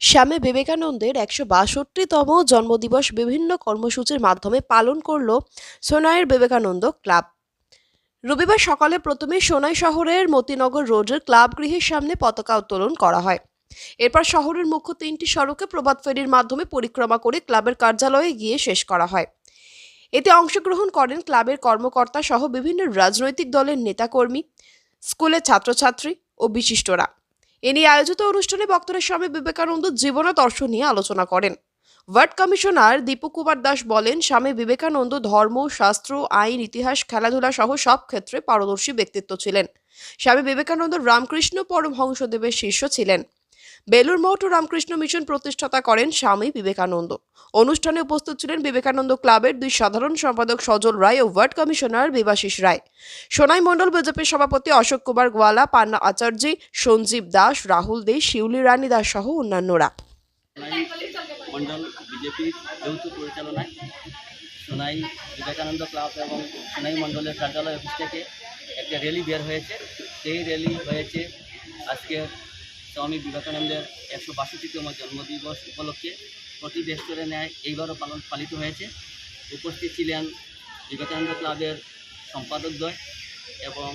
স্বামী বিবেকানন্দের একশো বাষট্টিতম জন্মদিবস বিভিন্ন কর্মসূচির মাধ্যমে পালন করল সোনাইয়ের বিবেকানন্দ ক্লাব। রবিবার সকালে প্রথমে সোনাই শহরের মতিনগর রোডের ক্লাব গৃহের সামনে পতাকা উত্তোলন করা হয়। এরপর শহরের মুখ্য তিনটি সড়কে প্রভাত ফেরির মাধ্যমে পরিক্রমা করে ক্লাবের কার্যালয়ে গিয়ে শেষ করা হয়। এতে অংশগ্রহণ করেন ক্লাবের কর্মকর্তা সহ বিভিন্ন রাজনৈতিক দলের নেতাকর্মী, স্কুলের ছাত্রছাত্রী ও বিশিষ্টরা। এ নিয়ে আয়োজিত অনুষ্ঠানে বক্তারা স্বামী বিবেকানন্দ জীবন জীবনাদর্শ নিয়ে আলোচনা করেন। ওয়ার্ড কমিশনার দীপক কুমার দাস বলেন, স্বামী বিবেকানন্দ ধর্ম, শাস্ত্র, আইন, ইতিহাস, খেলাধুলা সহ সব ক্ষেত্রে পারদর্শী ব্যক্তিত্ব ছিলেন। স্বামী বিবেকানন্দ রামকৃষ্ণ পরমহংসদেবের শিষ্য ছিলেন। বেলুর মঠ ও রামকৃষ্ণ মিশন প্রতিষ্ঠাতা করেন স্বামী বিবেকানন্দ। অনুষ্ঠানে উপস্থিত ছিলেন বিবেকানন্দ ক্লাবের দুই সাধারণ সম্পাদক সজল রায় ও ওয়ার্ড কমিশনার বিভাশিস রায়। সোনাই মণ্ডল বিজেপির সভাপতি অশোক কুমার গোয়ালা, পান্না আচার্যী সঞ্জীব দাস, রাহুল দে, শিউলি রানী দাস সহ অন্যান্যরা। বিজেপির যৌথ পরিচালনায় সোনাই বিবেকানন্দ ক্লাব এবং সোনাই কার্যালয় অফিস থেকে একটা র্যালি বের হয়েছে। সেই র্যালি হয়েছে আজকে স্বামী বিবেকানন্দের একশো বাষট্টিতম জন্মদিবস উপলক্ষে প্রতি বছরের ন্যায় এইবারও পালন পালিত হয়েছে। উপস্থিত ছিলেন বিবেকানন্দ ক্লাবের সম্পাদকদ্বয় এবং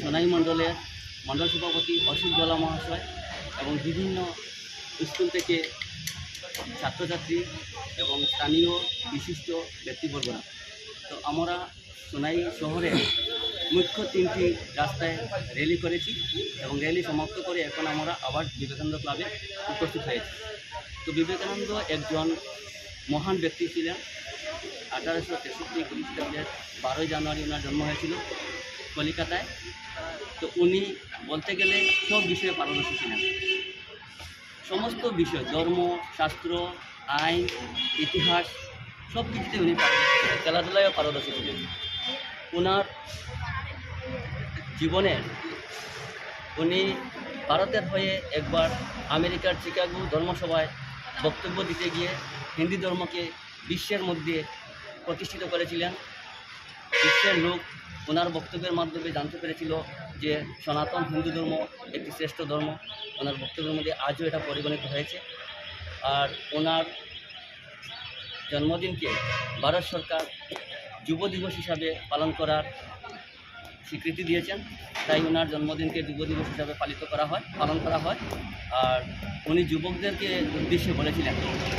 সোনাই মণ্ডলের মণ্ডল সভাপতি অশোক গলা মহাশয় এবং বিভিন্ন স্কুল থেকে ছাত্রছাত্রী এবং স্থানীয় বিশিষ্ট ব্যক্তিবর্গরা। তো আমরা সোনাই শহরে মুখ্য তিনটি রাস্তায় র্যালি করেছি এবং র্যালি সমাপ্ত করে এখন আমরা আবার বিবেকানন্দ ক্লাবে উপস্থিত হয়েছি। তো বিবেকানন্দ একজন মহান ব্যক্তি ছিলেন। আঠারোশো তেষট্টি খ্রিস্টাব্দের বারোই জানুয়ারি ওনার জন্ম হয়েছিল কলিকাতায়। তো উনি বলতে গেলে সব বিষয়ে পারদর্শী ছিলেন। সমস্ত বিষয়, ধর্ম, শাস্ত্র, আইন, ইতিহাস সব কিছুতে উনি খেলাধুলায়ও পারদর্শী ছিলেন। ওনার জীবনে উনি ভারতের হয়ে একবার আমেরিকার চিকাগো ধর্মসভায় বক্তব্য দিতে গিয়ে হিন্দি ধর্মকে বিশ্বের মধ্যে প্রতিষ্ঠিত করেছিলেন। বিশ্বের লোক ওনার বক্তব্যের মাধ্যমে জানতে পেরেছিল যে সনাতন হিন্দু ধর্ম একটি শ্রেষ্ঠ ধর্ম। ওনার বক্তব্যের মধ্যে আজও এটা পরিগণিত হয়েছে। আর ওনার জন্মদিনকে ভারত সরকার যুব দিবস হিসাবে পালন করার স্বীকৃতি দিয়েছেন। তাই ওনার জন্মদিনকে যুব দিবস হিসাবে পালিত করা হয়, পালন করা হয়। আর উনি যুবকদেরকে উদ্দেশ্যে বলেছিলেন,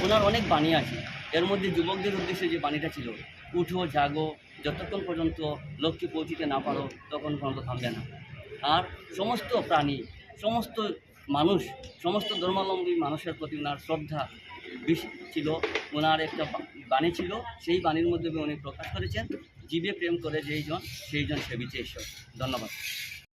ওনার অনেক বাণী আছে। এর মধ্যে যুবকদের উদ্দেশ্যে যে বাণীটা ছিল, উঠো, জাগো, যতক্ষণ পর্যন্ত লক্ষ্যে পৌঁছিতে না পারো, তখন পর্যন্ত থামবে না। আর সমস্ত প্রাণী, সমস্ত মানুষ, সমস্ত ধর্মাবলম্বী মানুষের প্রতি ওনার শ্রদ্ধা বেশি ছিল। ওনার একটা বাণী ছিল, সেই বাণীর মধ্যে উনি প্রকাশ করেছেন। জীবে প্রেম করে যেই জন সেই জন সেবিছে ঈশ্বর ধন্যবাদ।